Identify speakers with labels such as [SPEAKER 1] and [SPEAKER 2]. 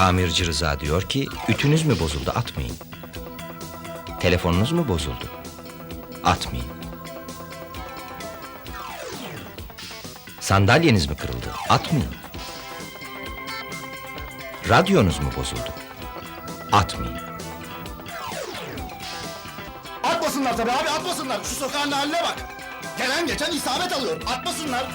[SPEAKER 1] Tamirci Rıza diyor ki ütünüz mü bozuldu atmayın. Telefonunuz mu bozuldu? Atmayın. Sandalyeniz mi kırıldı? Atmayın. Radyonuz mu bozuldu? Atmayın.
[SPEAKER 2] Atmasınlar tabii abi atmasınlar. Şu sokağın haline bak. Gelen geçen isabet alıyor. Atmasınlar.